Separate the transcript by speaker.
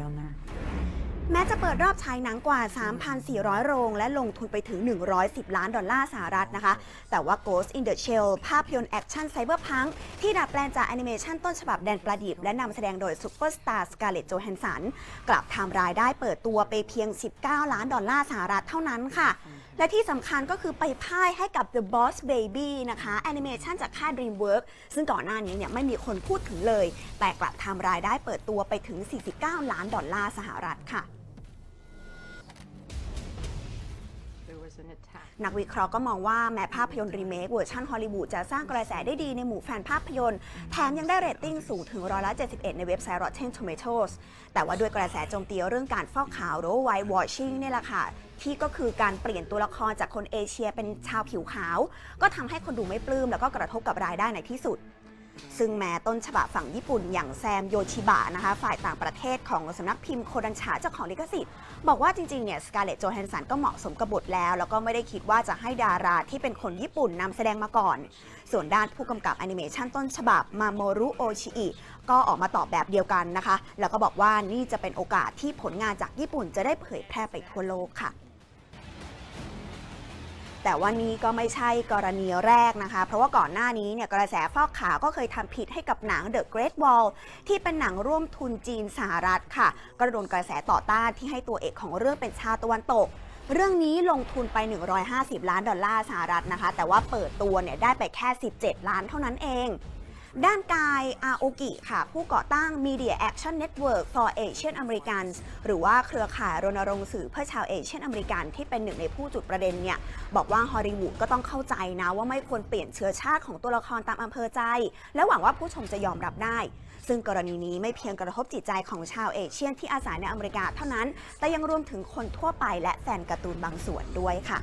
Speaker 1: down there.
Speaker 2: แม้จะเปิดรอบฉายหนังกว่า 3,400 โรง และลงทุนไปถึง 110 ล้านดอลลาร์สหรัฐนะคะ แต่ว่า Ghost in the Shell ภาพยนตร์แอคชั่นไซเบอร์พังที่ดัดแปลงจากแอนิเมชันต้นฉบับแดนประดิษฐ์และนำแสดงโดยซูเปอร์สตาร์สกาเลตโจแฮนสัน กลับทำรายได้เปิดตัวไปเพียง 19 ล้านดอลลาร์สหรัฐเท่านั้นค่ะ และที่สำคัญก็คือไปพ่ายให้กับ The Boss Baby นะคะแอนิเมชันจากค่าย DreamWorks ซึ่งก่อนหน้านี้เนี่ยไม่มีคนพูดถึงเลย แต่กลับทำรายได้เปิดตัวไปถึง 49 ล้านดอลลาร์สหรัฐค่ะ นักวิเคราะห์ก็มองว่าแม้ภาพยนตร์รีเมคเวอร์ชันฮอลลีวูดจะสร้างกระแสได้ดีในหมู่แฟนภาพยนตร์ แถมยังได้เรตติ้งสูงถึงร้อยละ71 ในเว็บไซต์ Rotten Tomatoes แต่ว่าด้วยกระแสโจมตีเรื่องการฟอกขาวหรือว่า white washing นี่แหละค่ะที่ก็คือการเปลี่ยนตัวละครจากคนเอเชียเป็นชาวผิวขาว ก็ทำให้คนดูไม่ปลื้มแล้วก็กระทบกับรายได้ในที่สุด ซึ่งแม้ต้นฉบับฝั่งญี่ปุ่นอย่างแซมโยชิบะนะคะ ฝ่ายต่างประเทศของสำนักพิมพ์โคดันชาเจ้าของลิขสิทธิ์ บอกว่าจริงๆ เนี่ยสกาเลตโจแฮนสันก็เหมาะสมกับบทแล้ว แล้วก็ไม่ได้คิดว่าจะให้ดาราที่เป็นคนญี่ปุ่นนำแสดงมาก่อน ส่วนด้านผู้กำกับแอนิเมชันต้นฉบับมาโมรุโอชิอิก็ออกมาตอบแบบเดียวกันนะคะ แล้วก็บอกว่านี่จะเป็นโอกาสที่ผลงานจากญี่ปุ่นจะได้เผยแพร่ไปทั่วโลกค่ะ แต่ว่านี้ก็ไม่ใช่กรณีแรกนะคะ เพราะว่าก่อนหน้านี้เนี่ยกระแสฟอกขาวก็เคยทำผิดให้กับหนัง The Great Wall ที่เป็นหนังร่วมทุนจีนสหรัฐค่ะก็โดนกระแสต่อต้านที่ให้ตัวเอกของเรื่องเป็นชาวตะวันตก เรื่องนี้ลงทุนไป 150 ล้านดอลลาร์สหรัฐนะคะ แต่ว่าเปิดตัวเนี่ยได้ไปแค่ 17 ล้านเท่านั้นเอง ด้านกายอาโอกิค่ะ ผู้ก่อตั้ง Media Action Network for Asian Americans หรือว่าเครือข่ายรณรงค์สื่อเพื่อชาวเอเชียนอเมริกันที่เป็นหนึ่งในผู้จุดประเด็นเนี่ย บอกว่าฮอลลีวูดก็ต้องเข้าใจนะ ว่าไม่ควรเปลี่ยนเชื้อชาติของตัวละครตามอำเภอใจ และหวังว่าผู้ชมจะยอมรับได้ ซึ่งกรณีนี้ไม่เพียงกระทบจิตใจของชาวเอเชียนที่อาศัยในอเมริกาเท่านั้น แต่ยังรวมถึงคนทั่วไปและแฟนการ์ตูนบางส่วนด้วยค่ะ